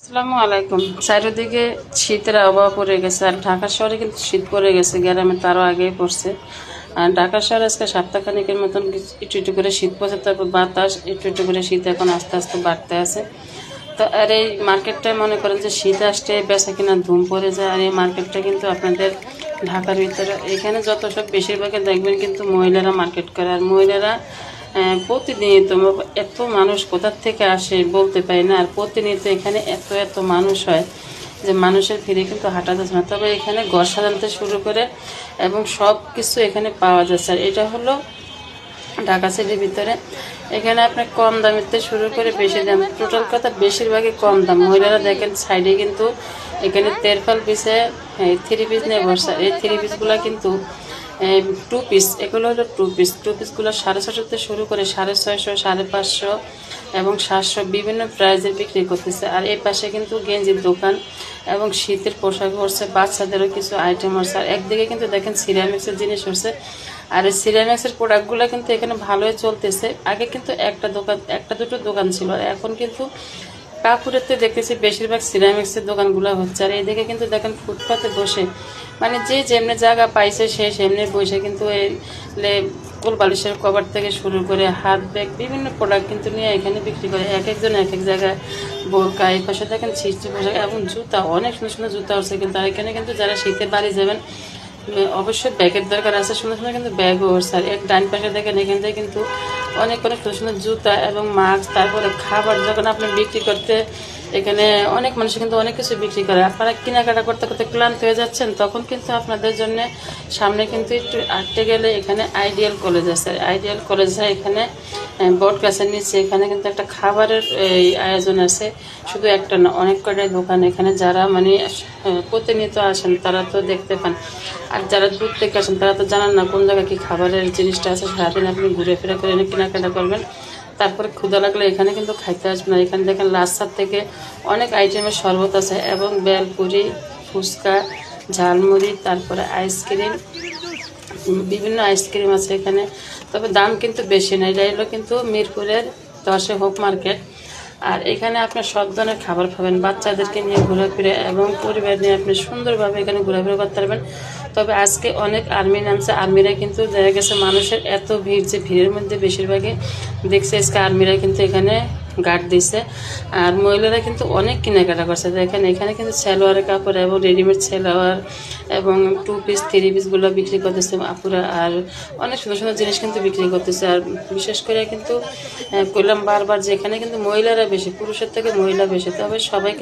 আসসালামু আলাইকুম চারিদিকে শীতের আবহাওয়া পড়ে গেছে, আর ঢাকা শহরে কিন্তু শীত পড়ে গেছে, গ্রামে তারও আগেই পড়ছে। আর ঢাকা শহরে আজকে সপ্তাহখানিকের মতন একটু একটু করে শীত পড়ছে, তারপর বাতাস, একটু একটু করে শীত এখন আস্তে আস্তে বাড়তে আছে। তো আর এই মার্কেটটায় মনে করেন যে শীত আসতে বেচা কিনা ধুম পড়ে যায়, আর এই মার্কেটটা কিন্তু আপনাদের ঢাকার ভিতরে, এখানে যত সব বেশিরভাগে দেখবেন কিন্তু মহিলারা মার্কেট করে, আর মহিলারা প্রতিনিয়ত এত মানুষ কোথার থেকে আসে বলতে পারি না। আর প্রতিনিয়ত এখানে এত এত মানুষ হয় যে মানুষের ভিড়ে কিন্তু হাঁটা যাচ্ছে না। তবে এখানে ঘর সাজাতে শুরু করে এবং সব কিছু এখানে পাওয়া যাচ্ছে। আর এটা হলো ঢাকা সিটির ভিতরে। এখানে আপনার কম থেকে শুরু করে বেশি দাম, টোটাল কথা বেশিরভাগই কম দাম। মহিলারা দেখেন সাইডে কিন্তু এখানে তেরফাল পিসে থ্রি পিস নিয়ে বসা। এই থ্রি পিসগুলো কিন্তু টু পিস এগুলো হলো টু পিস টু পিসগুলো সাড়ে ছশো থেকে শুরু করে সাড়ে ছয়শো, সাড়ে পাঁচশো এবং সাতশো বিভিন্ন প্রাইজের বিক্রি করতেছে। আর এই পাশে কিন্তু গেঞ্জির দোকান এবং শীতের পোশাক হচ্ছে, বাচ্চাদেরও কিছু আইটেম হচ্ছে। আর একদিকে কিন্তু দেখেন সিরামিক্সের জিনিস হচ্ছে। আর এই সিরামিক্সের প্রোডাক্টগুলো কিন্তু এখানে ভালোই চলতেছে। আগে কিন্তু একটা দোকান, একটা দুটো দোকান ছিল। এখন কিন্তু কাপুরেতে দেখতেছি বেশিরভাগ সিরামিক্সের দোকানগুলো হচ্ছে। আর এইদিকে কিন্তু দেখেন ফুটপাতে বসে মানে যে যেমনি জায়গা পাইছে সে সেমনি বসে কিন্তু এই বালিশের কভার থেকে শুরু করে হাত ব্যাগ, বিভিন্ন প্রোডাক্ট কিন্তু নিয়ে এখানে বিক্রি করে। এক একজন এক এক জায়গায় বোরকা, এই পাশে দেখেন ছিষ্টি পোশাক এবং জুতা, অনেক সুন্দর সুন্দর জুতা হচ্ছে কিন্তু। আর এখানে কিন্তু যারা শীতে বাড়ি যাবেন অবশ্যই ব্যাগের দরকার আছে, সুন্দর সুন্দর কিন্তু হচ্ছে আর এক ডান পাশে দেখেন, এখান থেকে কিন্তু অনেক অনেক সুন্দর সুন্দর জুতা এবং মাস্ক, তারপরে খাবার যখন আপনি বিক্রি করতে, এখানে অনেক মানুষ কিন্তু অনেক কিছু বিক্রি করে। আপনারা কেনাকাটা করতে করতে ক্লান্ত হয়ে যাচ্ছেন, তখন কিন্তু আপনাদের জন্য সামনে কিন্তু একটু আটতে গেলে এখানে আইডিয়াল কলেজ আছে আইডিয়াল কলেজে এখানে বট গাছের নিচে এখানে কিন্তু একটা খাবারের, এই, আয়োজন আছে। শুধু একটা না, অনেক কটাই দোকান এখানে। যারা মানে প্রতিনিয়ত আসেন, তারা তো দেখতে পান। আর যারা দূর থেকে আসেন, তারা তো জানান না কোন জায়গায় কি খাবারের জিনিসটা আছে। সারাদিন আপনি ঘুরে ফিরে করে এনে কেনাকাটা করবেন। তারপরে ক্ষুদা লাগলে এখানে কিন্তু খাইতে আসবেন না। এখানে দেখেন লাচ্ছার থেকে অনেক আইটেমের শরবত আছে এবং বেলপুরি, ফুচকা, ঝালমুড়ি, তারপরে আইসক্রিম বিভিন্ন আইসক্রিম আছে এখানে। তবে দাম কিন্তু বেশি না, এটা হলো কিন্তু মিরপুরের দশে হোপ মার্কেট। আর এখানে আপনার সব ধরনের খাবার পাবেন, বাচ্চাদেরকে নিয়ে ঘোরাফিরে এবং পরিবার নিয়ে আপনি সুন্দরভাবে এখানে ঘোরাফিরে করতে পারবেন। তবে আজকে অনেক আর্মি নামছে, আর্মিরা কিন্তু দেখা গেছে মানুষের এত ভিড় যে ভিড়ের মধ্যে বেশিরভাগই দেখছে আজকে আর্মিরা কিন্তু এখানে গার্ড দিছে। আর মহিলারা কিন্তু অনেক কেনাকাটা করছে। দেখেন, এখানে কিন্তু সেলোয়ারের কাপড় এবং রেডিমেড সালোয়ার এবং টু পিস থ্রি পিসগুলো বিক্রি করতেছে আপুরা। আর অনেক সুন্দর সুন্দর জিনিস কিন্তু বিক্রি করতেছে। আর বিশেষ করে কিন্তু করলাম বারবার যে এখানে কিন্তু মহিলারা বেশি, পুরুষের থেকে মহিলা বেশি। তবে সবাই